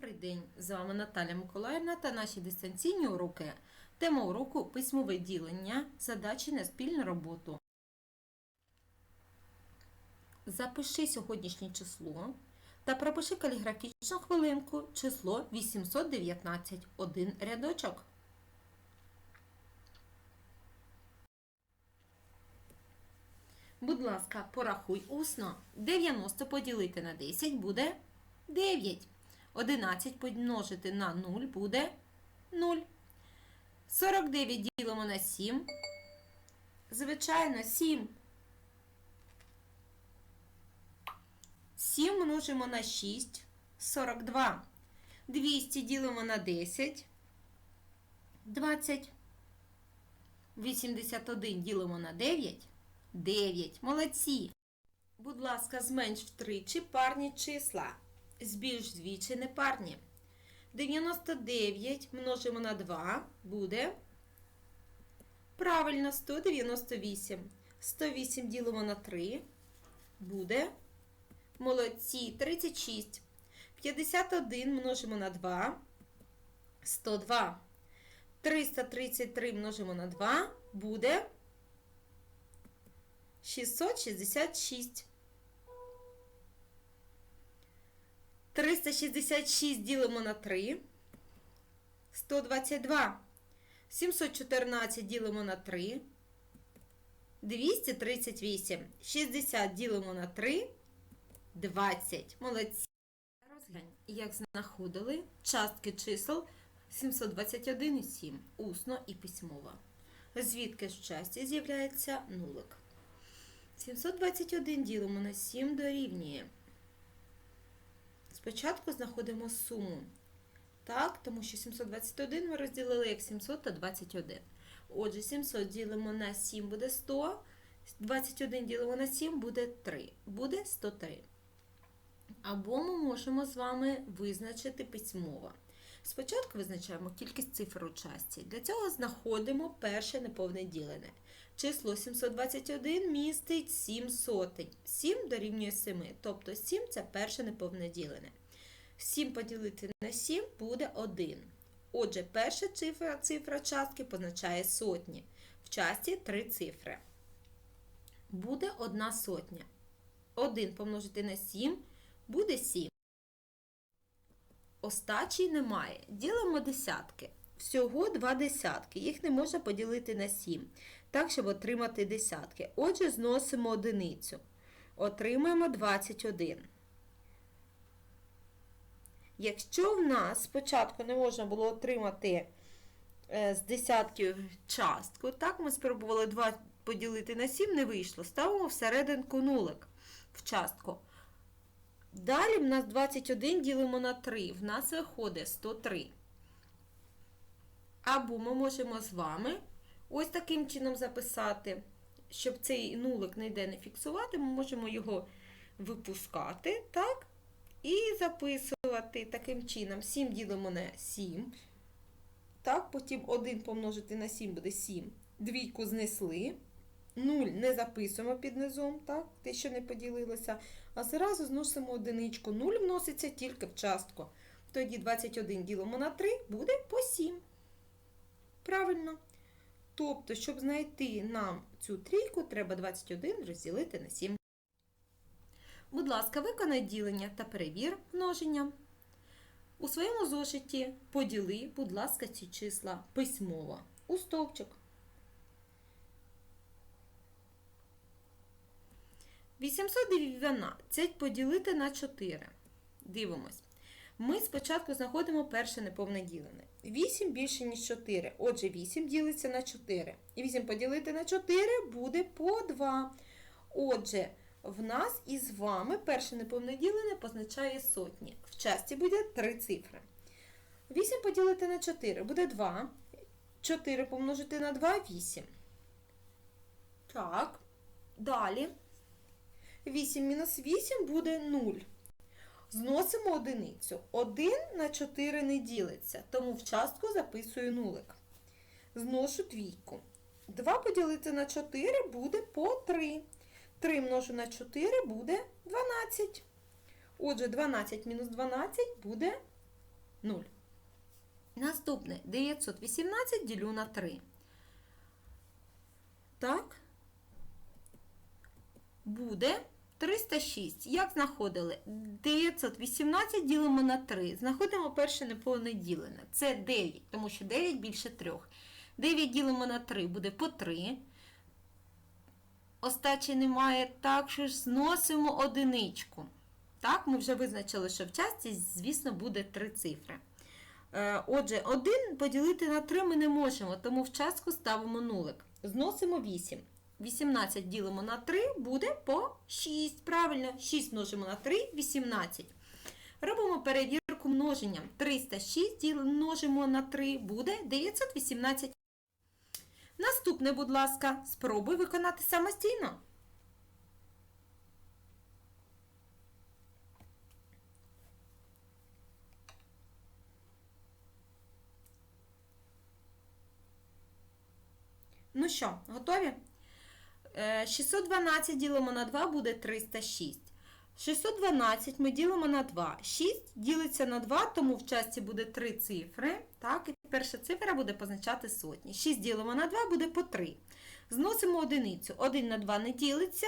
Добрий день! З вами Наталя Миколаївна та наші дистанційні уроки. Тема уроку письмове ділення, задачі на спільну роботу. Запиши сьогоднішнє число та пропиши каліграфічну хвилинку число 819. Один рядочок. Будь ласка, порахуй усно. 90 поділити на 10 буде 9. 11 помножити на 0 буде 0. 49 ділимо на 7. Звичайно, 7. 7 множимо на 6. 42. 200 ділимо на 10. 20. 81 ділимо на 9. 9. Молодці. Будь ласка, зменш втричі парні числа. Збільш двічі непарні. 99 множимо на 2 буде. Правильно, 198. 108 ділимо на 3 буде. Молодці, 36. 51 множимо на 2. 102. 333 множимо на 2 буде. 666. 366 ділимо на 3. 122. 714 ділимо на 3. 238. 60 ділимо на 3. 20. Молодці. Розглянь, як знаходили частки чисел 721 і 7. Усно і письмово. Звідки в часті з'являється нулик. 721 ділимо на 7 дорівнює. Спочатку знаходимо суму. Так, тому що 721 ми розділили як 700 та 21. Отже, 700 ділимо на 7 буде 100. 21 ділимо на 7 буде 3. Буде 103. Або ми можемо з вами визначити письмово. Спочатку визначаємо кількість цифр у часті. Для цього знаходимо перше неповне ділене. Число 721 містить 7 сотень. 7 дорівнює 7, тобто 7 це перше неповне ділене. 7 поділити на 7 буде 1. Отже, перша цифра, цифра частки позначає сотні. В часті 3 цифри. Буде 1 сотня. 1 помножити на 7 буде 7. Остачі немає. Ділимо десятки. Всього 2 десятки. Їх не можна поділити на 7 так, щоб отримати десятки. Отже, зносимо одиницю. Отримаємо 21. Якщо в нас спочатку не можна було отримати е, з десятків частку, так, ми спробували 2 поділити на 7, не вийшло. Ставимо всерединку нулик в частку. Далі в нас 21 ділимо на 3. В нас виходить 103. Або ми можемо з вами ось таким чином записати, щоб цей нулик ніде не фіксувати, ми можемо його випускати, так? І записувати таким чином. 7 ділимо на 7. Так, потім 1 помножити на 7 буде 7. Двійку знесли. 0 не записуємо під низом, так, те, що не поділилося. А зразу зносимо одиничку. 0 вноситься тільки в частку. Тоді 21 ділимо на 3 буде по 7. Правильно. Тобто, щоб знайти нам цю трійку, треба 21 розділити на 7. Будь ласка, виконай ділення та перевір множення. У своєму зошиті поділи, будь ласка, ці числа письмово у стовпчик. 812 поділити на 4. Дивимось. Ми спочатку знаходимо перше неповне ділене. 8 більше, ніж 4. Отже, 8 ділиться на 4. І 8 поділити на 4 буде по 2. Отже, в нас із вами перше неповне позначає сотні. В часті буде 3 цифри. 8 поділити на 4 буде 2. 4 помножити на 2 8. Так. Далі. 8 мінус 8 буде 0. Зносимо одиницю. 1 на 4 не ділиться, тому в частку записую нулик. Зношу двійку. 2 поділити на 4 буде по 3. 3 множу на 4 буде 12. Отже, 12 мінус 12 буде 0. Наступне 918 ділю на 3. Так. Буде 306. Як знаходили? 918 ділимо на 3. Знаходимо перше неповне ділене. Це 9, тому що 9 більше 3. 9 ділимо на 3 буде по 3. Остачі немає, так що ж зносимо одиничку. Так, ми вже визначили, що в часті, звісно, буде 3 цифри. Е, Отже, 1 поділити на 3 ми не можемо, тому в частку ставимо нулик. Зносимо 8. 18 ділимо на 3 буде по 6. Правильно, 6 множимо на 3 18. Робимо перевірку множенням. 306 множимо на 3 буде 918. Наступне, будь ласка, спробуй виконати самостійно. Ну що, готові? Е, 612 ділимо на 2 буде 306. 612 ми ділимо на 2. 6 ділиться на 2, тому в часті буде 3 цифри. Так, і перша цифра буде позначати сотні. 6 ділимо на 2 буде по 3. Зносимо одиницю. 1 на 2 не ділиться,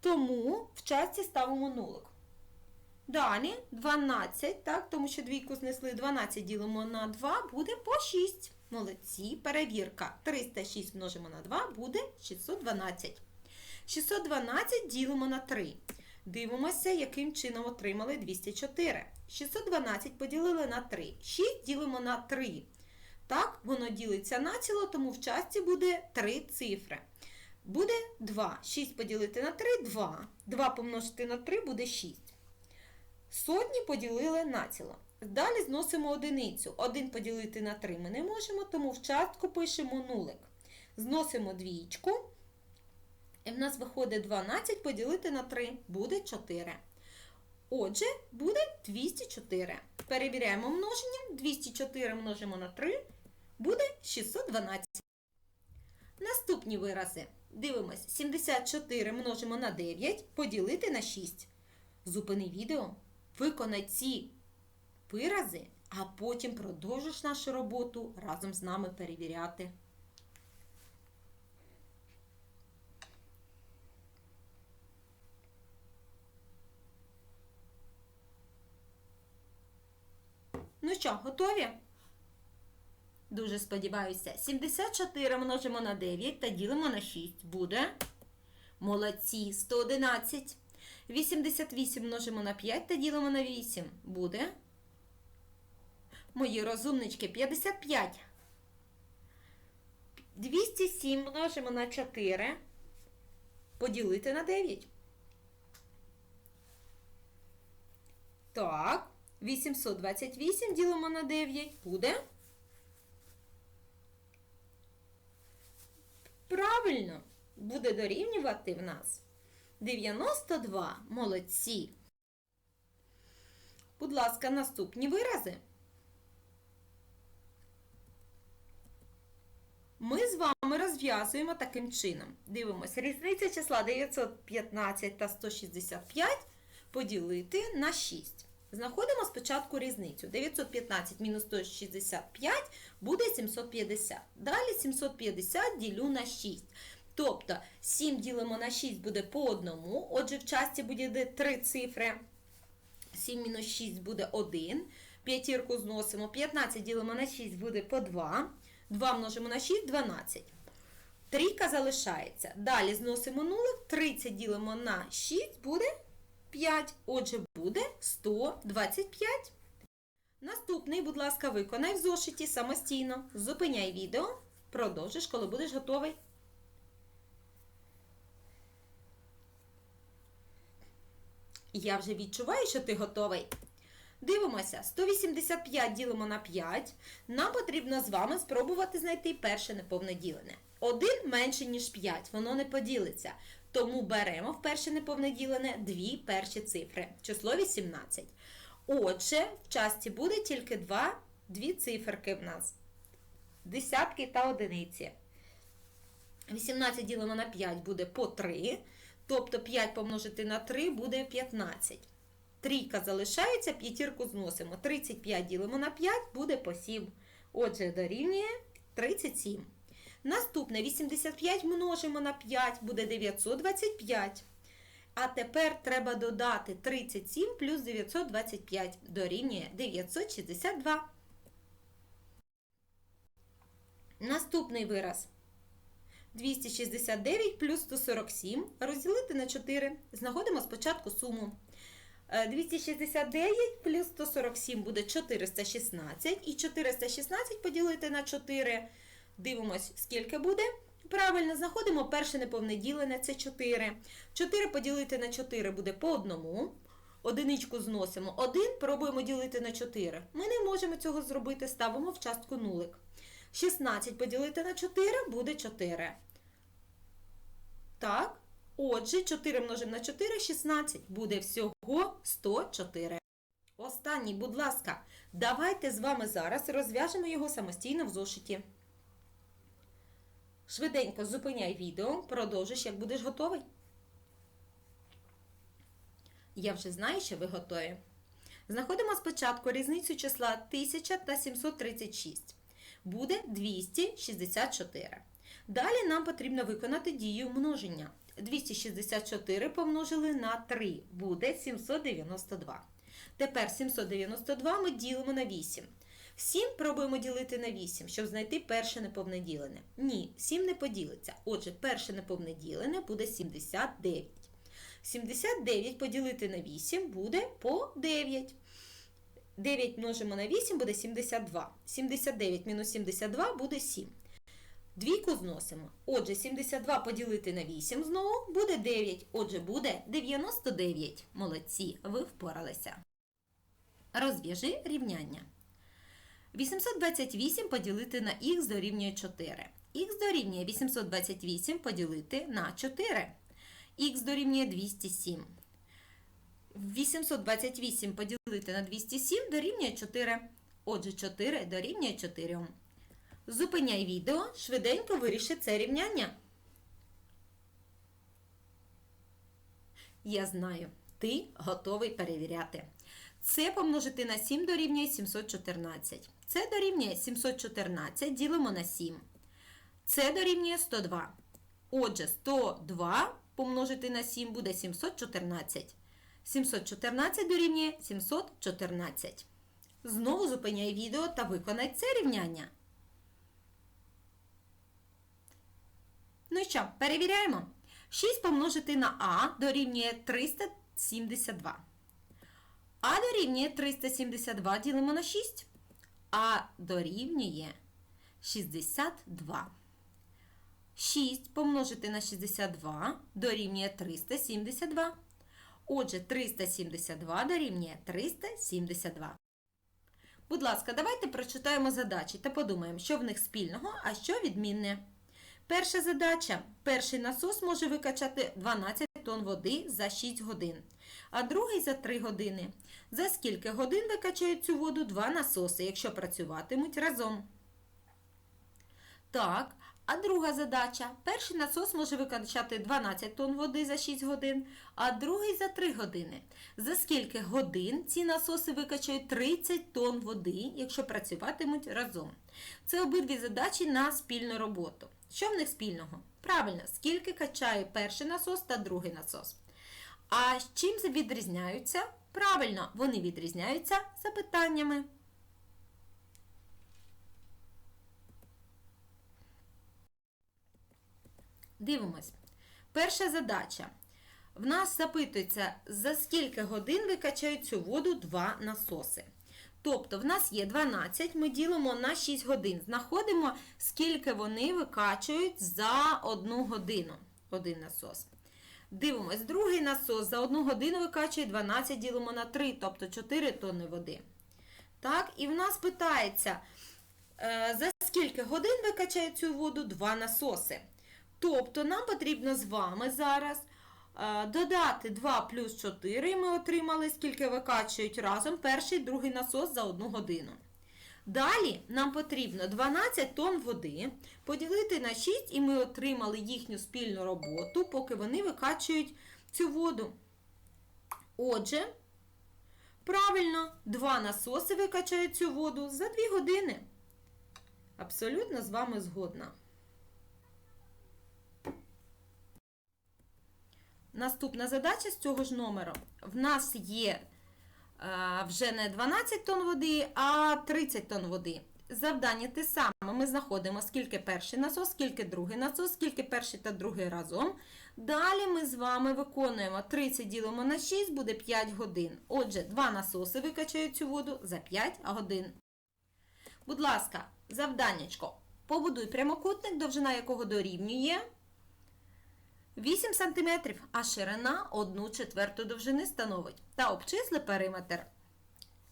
тому в часті ставимо нулик. Далі 12, так, тому що двійку знесли 12 ділимо на 2, буде по 6. Молодці, перевірка. 306 множимо на 2 буде 612. 612 ділимо на 3. Дивимося, яким чином отримали 204. 612 поділили на 3. 6 ділимо на 3. Так, воно ділиться на ціло, тому в часті буде 3 цифри. Буде 2. 6 поділити на 3 2. 2 помножити на 3 буде 6. Сотні поділили на ціло. Далі зносимо одиницю. 1 поділити на 3 ми не можемо, тому в частку пишемо нулик. Зносимо двічку. І в нас виходить 12 поділити на 3 буде 4. Отже, буде 204. Перевіряємо множенням. 204 множимо на 3 буде 612. Наступні вирази. Дивимось, 74 множимо на 9 поділити на 6. Зупини відео, виконай ці вирази, а потім продовжиш нашу роботу разом з нами перевіряти. Ну що, готові? Дуже сподіваюся. 74 множимо на 9 та ділимо на 6. Буде. Молодці. 111. 88 множимо на 5 та ділимо на 8. Буде. Мої розумнички 55. 207 множимо на 4. Поділити на 9. Так. 828 ділимо на 9. Буде. Правильно, буде дорівнювати в нас 92. Молодці. Будь ласка, наступні вирази. Ми з вами розв'язуємо таким чином. Дивимося, різниця числа 915 та 165 поділити на 6. Знаходимо спочатку різницю. 915 мінус 165 буде 750. Далі 750 ділю на 6. Тобто 7 ділимо на 6 буде по одному. Отже, в часті буде 3 цифри. 7 мінус 6 буде 1. П'ятірку зносимо. 15 ділимо на 6 буде по 2. 2 множимо на 6 12. Трійка залишається. Далі зносимо нулик. 30 ділимо на 6 буде 5. Отже, буде 125. Наступний, будь ласка, виконай в зошиті самостійно. Зупиняй відео. Продовжиш, коли будеш готовий. Я вже відчуваю, що ти готовий. Дивимося, 185 ділимо на 5. Нам потрібно з вами спробувати знайти перше неповне ділене. 1 менше, ніж 5, воно не поділиться. Тому беремо в перше неповне ділене дві перші цифри. Число 18. Отже, в часті буде тільки два, дві циферки в нас. Десятки та одиниці. 18 ділимо на 5 буде по 3. Тобто 5 помножити на 3 буде 15. Трійка залишається, п'ятірку зносимо. 35 ділимо на 5, буде по 7. Отже, дорівнює 37. Наступне 85 множимо на 5, буде 925. А тепер треба додати 37 плюс 925 дорівнює 962. Наступний вираз. 269 плюс 147 розділити на 4. Знаходимо спочатку суму. Е, 269 плюс 147 буде 416. І 416 поділити на 4. Дивимось, скільки буде. Правильно, знаходимо перше неповне ділене, це 4. 4 поділити на 4 буде по одному. Одиничку зносимо. 1 пробуємо ділити на 4. Ми не можемо цього зробити, ставимо в частку нулик. 16 поділити на 4 буде 4. Так, отже, 4 множимо на 4 16. Буде всього 104. Останній, будь ласка, давайте з вами зараз розв'яжемо його самостійно в зошиті. Швиденько зупиняй відео, продовжиш, як будеш готовий. Я вже знаю, що ви готові. Знаходимо спочатку різницю числа 1000 та 736. Буде 264. Далі нам потрібно виконати дію множення. 264 помножили на 3 буде 792. Тепер 792 ми ділимо на 8. 7 пробуємо ділити на 8, щоб знайти перше неповне ділене. Ні, 7 не поділиться. Отже, перше неповне ділене буде 79. 79 поділити на 8 буде по 9. 9 множимо на 8 буде 72. 79 мінус 72 буде 7. Двійку зносимо. Отже, 72 поділити на 8 знову буде 9. Отже, буде 99. Молодці, ви впоралися. Розв'яжи рівняння. 828 поділити на х дорівнює 4. Х дорівнює 828 поділити на 4. Х дорівнює 207. 828 поділити на 207 дорівнює 4. Отже, 4 дорівнює 4. Зупиняй відео, швиденько виріши це рівняння. Я знаю, ти готовий перевіряти. Це помножити на 7 дорівнює 714. Це дорівнює 714 ділимо на 7. Це дорівнює 102. Отже, 102 помножити на 7 буде 714. 714 дорівнює 714. Знову зупиняй відео та виконай це рівняння. Ну що, перевіряємо. 6 помножити на А дорівнює 372. А дорівнює 372 ділимо на 6. А дорівнює 62. 6 помножити на 62 дорівнює 372. Отже, 372 дорівнює 372. Будь ласка, давайте прочитаємо задачі та подумаємо, що в них спільного, а що відмінне. Перша задача. Перший насос може викачати 12 тонн води за 6 годин, а другий за 3 години. За скільки годин викачають цю воду два насоси, якщо працюватимуть разом? Так, а друга задача. Перший насос може викачати 12 тонн води за 6 годин, а другий за 3 години. За скільки годин ці насоси викачають 30 тонн води, якщо працюватимуть разом? Це обидві задачі на спільну роботу. Що в них спільного? Правильно, скільки качає перший насос та другий насос. А з чим відрізняються? Правильно, вони відрізняються запитаннями. Дивимось. Перша задача. В нас запитується, за скільки годин викачають цю воду два насоси. Тобто, в нас є 12, ми ділимо на 6 годин. Знаходимо, скільки вони викачують за одну годину. Один насос. Дивимось, другий насос за одну годину викачує 12, ділимо на 3, тобто 4 тонни води. Так, і в нас питається, е, за скільки годин викачають цю воду два насоси. Тобто нам потрібно з вами зараз додати 2 плюс 4, ми отримали, скільки викачують разом перший і другий насос за одну годину. Далі нам потрібно 12 тонн води поділити на 6, і ми отримали їхню спільну роботу, поки вони викачують цю воду. Отже, Правильно, два насоси викачають цю воду за 2 години. Абсолютно з вами згодна. Наступна задача з цього ж номеру. В нас є е, вже не 12 тонн води, а 30 тонн води. Завдання те саме. Ми знаходимо, скільки перший насос, скільки другий насос, скільки перший та другий разом. Далі ми з вами виконуємо 30 ділимо на 6, буде 5 годин. Отже, два насоси викачають цю воду за 5 годин. Будь ласка, завданнячко. Побудуй прямокутник, довжина якого дорівнює 8 см, а ширина 1 четверту довжини становить. Та обчисли периметр.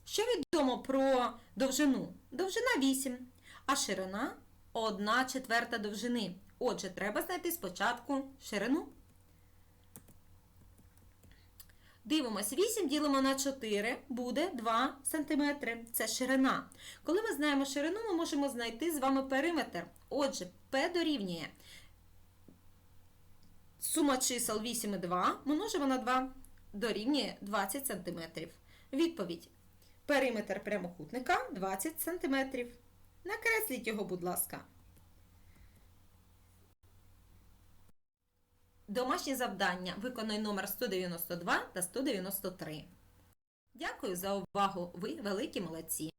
Що відомо про довжину? Довжина 8, а ширина 1 четверта довжини. Отже, треба знайти спочатку ширину. Дивимось, 8 ділимо на 4, буде 2 см. Це ширина. Коли ми знаємо ширину, ми можемо знайти з вами периметр. Отже, P дорівнює сума чисел 8 і 2 множимо на 2 дорівнює 20 см. Відповідь. Периметр прямокутника 20 см. Накресліть його, будь ласка. Домашнє завдання. Виконуй номер 192 та 193. Дякую за увагу. Ви великі молодці.